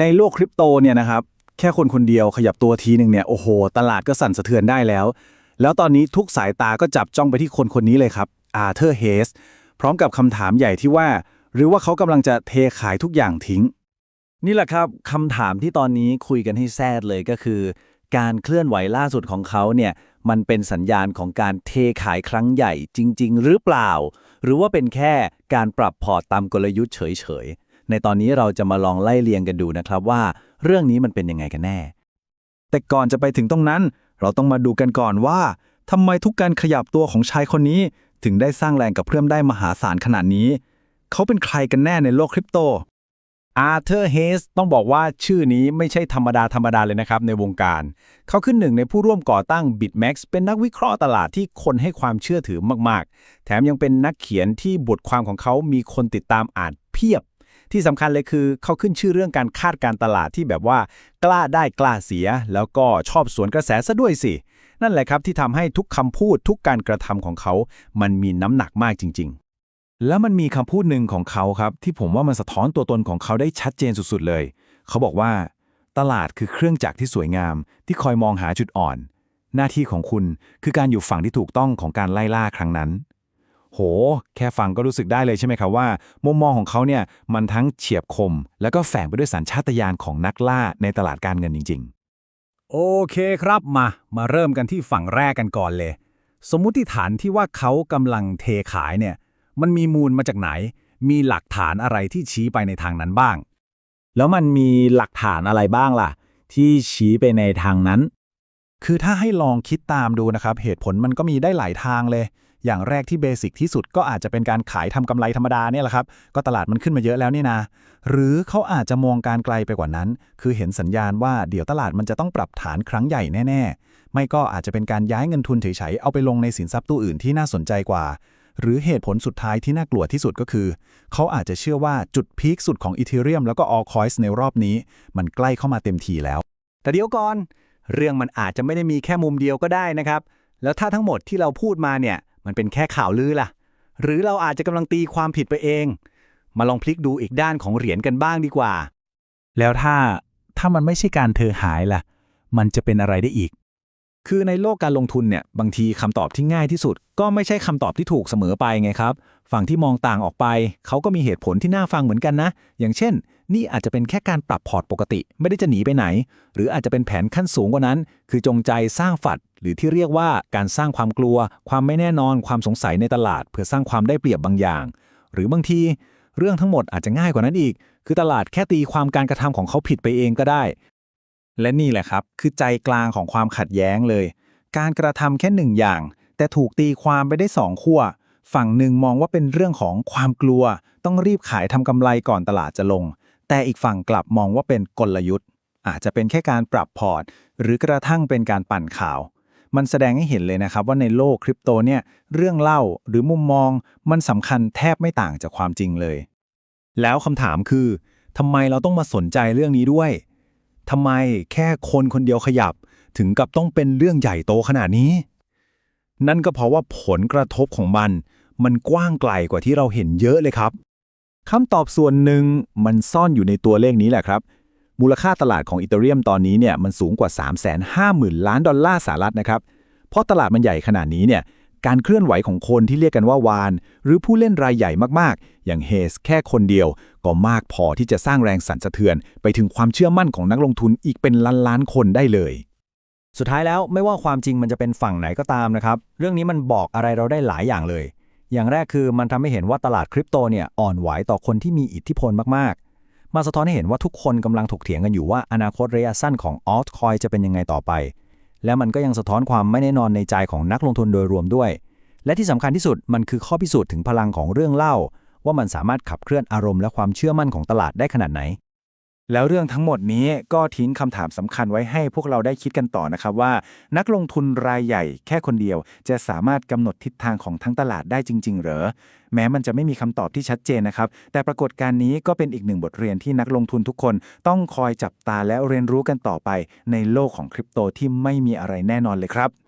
ในโลกคริปโตเนี่ยนะครับ แค่คนคนเดียวขยับตัวทีหนึ่งเนี่ยโอ้โห ตลาดก็สั่นสะเทือนได้แล้ว แล้วตอนนี้ทุกสายตาก็จับจ้องไปที่คนคนนี้เลยครับอาเธอร์เฮสพร้อมกับคำถามใหญ่ที่ว่า หรือว่าเขากำลังจะเทขายทุกอย่างทิ้ง นี่แหละครับคำถามที่ตอนนี้คุยกันให้แซดเลยก็คือ การเคลื่อนไหวล่าสุดของเขาเนี่ยมันเป็นสัญญาณของการเทขายครั้งใหญ่จริง ๆ หรือเปล่า หรือว่าเป็นแค่การปรับพอร์ตตามกลยุทธ์เฉยๆ ในตอนนี้เราจะมาลองไล่เรียงกันดูนะครับว่า เรื่องนี้มันเป็นยังไงกันแน่ แต่ก่อนจะไปถึงตรงนั้น เราต้องมาดูกันก่อนว่าทำไมทุกการขยับตัวของชายคนนี้ ถึงได้สร้างแรงกับเพื่อมได้มหาศาลขนาดนี้ เขาเป็นใครกันแน่ในโลกคริปโตอาร์เธอร์เฮสต้องบอกว่าชื่อนี้ไม่ใช่ธรรมดาธรรมดาเลยนะครับในวงการ เขาขึ้นหนึ่งในผู้ร่วมก่อตั้ง BitMax เป็นนักวิเคราะห์ตลาดที่คนให้ความเชื่อถือมาก ๆ แถมยังเป็นนักเขียนที่บทความของเขามีคนติดตามอ่านเพียบ ที่สำคัญเลยคือเขาขึ้นชื่อเรื่องการคาดการตลาดที่แบบว่า กล้าได้กล้าเสีย แล้วก็ชอบสวนกระแสซะด้วยสิ นั่นแหละครับที่ทำให้ทุกคำพูดทุกการกระทำของเขา มันมีน้ำหนักมากจริง ๆ แล้วมันมีคำพูดหนึ่งของเขาครับ ที่ผมว่ามันสะท้อนตัวตนของเขาได้ชัดเจนสุดๆเลย เขาบอกว่า ตลาดคือเครื่องจักรที่สวยงาม ที่คอยมองหาจุดอ่อน หน้าที่ของคุณคือการอยู่ฝั่งที่ถูกต้องของการไล่ล่าครั้งนั้น โห แค่ฟังก็รู้สึกได้เลยใช่ไหมครับว่า มุมมองของเขาเนี่ยมันทั้งเฉียบคม แล้วก็แฝงไปด้วยสัญชาตญาณของนักล่าในตลาดการเงินจริง ๆ โอเคครับมา มาเริ่มกันที่ฝั่งแรกกันก่อนเลย สมมุติฐานที่ว่าเขากำลังเทขายเนี่ยมันมีมูลมาจากไหน มีหลักฐานอะไรที่ชี้ไปในทางนั้นบ้าง แล้วมันมีหลักฐานอะไรบ้างล่ะ ที่ชี้ไปในทางนั้น คือถ้าให้ลองคิดตามดูนะครับ เหตุผลมันก็มีได้หลายทางเลย อย่างแรกที่เบสิกที่สุดก็อาจจะเป็นการขายทำกำไรธรรมดาเนี่ยแหละครับ ก็ตลาดมันขึ้นมาเยอะแล้วนี่นะ หรือเขาอาจจะมองการไกลไปกว่านั้น คือเห็นสัญญาณว่าเดี๋ยวตลาดมันจะต้องปรับฐานครั้งใหญ่แน่ ๆ ไม่ก็อาจจะเป็นการย้ายเงินทุนเฉยๆเอาไปลงในสินทรัพย์ตู้อื่นที่น่าสนใจกว่า หรือเหตุผลสุดท้ายที่น่ากลัวที่สุดก็คือ เขาอาจจะเชื่อว่าจุดพีคสุดของอีเทเรียมแล้วก็ออคอยส์ในรอบนี้ มันใกล้เข้ามาเต็มทีแล้ว แต่เดี๋ยวก่อนเรื่องมันอาจจะไม่ได้มีแค่มุมเดียวก็ได้นะครับ แล้วถ้าทั้งหมดที่เราพูดมาเนี่ย มันเป็นแค่ข่าวลือล่ะ หรือเราอาจจะกำลังตีความผิดไปเอง มาลองพลิกดูอีกด้านของเหรียญกันบ้างดีกว่า แล้วถ้าถ้ามันไม่ใช่การเธอหายล่ะ มันจะเป็นอะไรได้อีก คือในโลกการลงทุนเนี่ยบางทีคำตอบที่ง่ายที่สุด ก็ไม่ใช่คำตอบที่ถูกเสมอไปไงครับ ฝั่งที่มองต่างออกไปเขาก็มีเหตุผลที่น่าฟังเหมือนกันนะ อย่างเช่น นี่อาจจะเป็นแค่การปรับพอร์ตปกติ ไม่ได้จะหนีไปไหน หรืออาจจะเป็นแผนขั้นสูงกว่านั้น คือจงใจสร้างฝัด หรือที่เรียกว่าการสร้างความกลัว ความไม่แน่นอน ความสงสัยในตลาด เพื่อสร้างความได้เปรียบบางอย่าง หรือบางที เรื่องทั้งหมดอาจจะง่ายกว่านั้นอีก คือตลาดแค่ตีความการกระทำของเขาผิดไปเองก็ได้ และนี่แหละครับ คือใจกลางของความขัดแย้งเลย การกระทำแค่หนึ่งอย่าง แต่ถูกตีความไปได้สองขั้วฝั่งหนึ่งมองว่าเป็นเรื่องของความกลัว ต้องรีบขายทำกำไรก่อนตลาดจะลง แต่อีกฝั่งกลับมองว่าเป็นกลยุทธ์ อาจจะเป็นแค่การปรับพอร์ต หรือกระทั่งเป็นการปั่นข่าว มันแสดงให้เห็นเลยนะครับว่าในโลกคริปโตเนี่ยเรื่องเล่าหรือมุมมอง มันสำคัญแทบไม่ต่างจากความจริงเลย แล้วคำถามคือทำไมเราต้องมาสนใจเรื่องนี้ด้วย ทำไมแค่คนคนเดียวขยับ ถึงกับต้องเป็นเรื่องใหญ่โตขนาดนี้ นั่นก็เพราะว่าผลกระทบของมัน มันกว้างไกลกว่าที่เราเห็นเยอะเลยครับคำตอบส่วนหนึ่งมันซ่อนอยู่ในตัวเลขนี้แหละครับ มูลค่าตลาดของอีเทเรียมตอนนี้เนี่ยมันสูงกว่า 350,000 ล้านดอลลาร์สหรัฐนะครับ เพราะตลาดมันใหญ่ขนาดนี้เนี่ยการเคลื่อนไหวของคนที่เรียกกันว่าวาน หรือผู้เล่นรายใหญ่มากๆ อย่างเฮสแค่คนเดียว ก็มากพอที่จะสร้างแรงสั่นสะเทือน ไปถึงความเชื่อมั่นของนักลงทุนอีกเป็นล้านๆคนได้เลย สุดท้ายแล้วไม่ว่าความจริงมันจะเป็นฝั่งไหนก็ตามนะครับ เรื่องนี้มันบอกอะไรเราได้หลายอย่างเลย อย่างแรกคือมันทำให้เห็นว่าตลาดคริปโตเนี่ยอ่อนไหวต่อคนที่มีอิทธิพลมากๆ มาสะท้อนให้เห็นว่าทุกคนกำลังถกเถียงกันอยู่ว่าอนาคตระยะสั้นของ altcoin จะเป็นยังไงต่อไป และมันก็ยังสะท้อนความไม่แน่นอนในใจของนักลงทุนโดยรวมด้วย และที่สำคัญที่สุดมันคือข้อพิสูจน์ถึงพลังของเรื่องเล่า ว่ามันสามารถขับเคลื่อนอารมณ์และความเชื่อมั่นของตลาดได้ขนาดไหน แล้วเรื่องทั้งหมดนี้ก็ทิ้งคำถามสำคัญไว้ให้พวกเราได้คิดกันต่อนะครับว่า นักลงทุนรายใหญ่แค่คนเดียว จะสามารถกำหนดทิศทางของทั้งตลาดได้จริง ๆ หรอแม้มันจะไม่มีคำตอบที่ชัดเจนนะครับ แต่ปรากฏการณ์นี้ก็เป็นอีกหนึ่งบทเรียนที่นักลงทุนทุกคนต้องคอยจับตาและเรียนรู้กันต่อไป ในโลกของคริปโตที่ไม่มีอะไรแน่นอนเลยครับ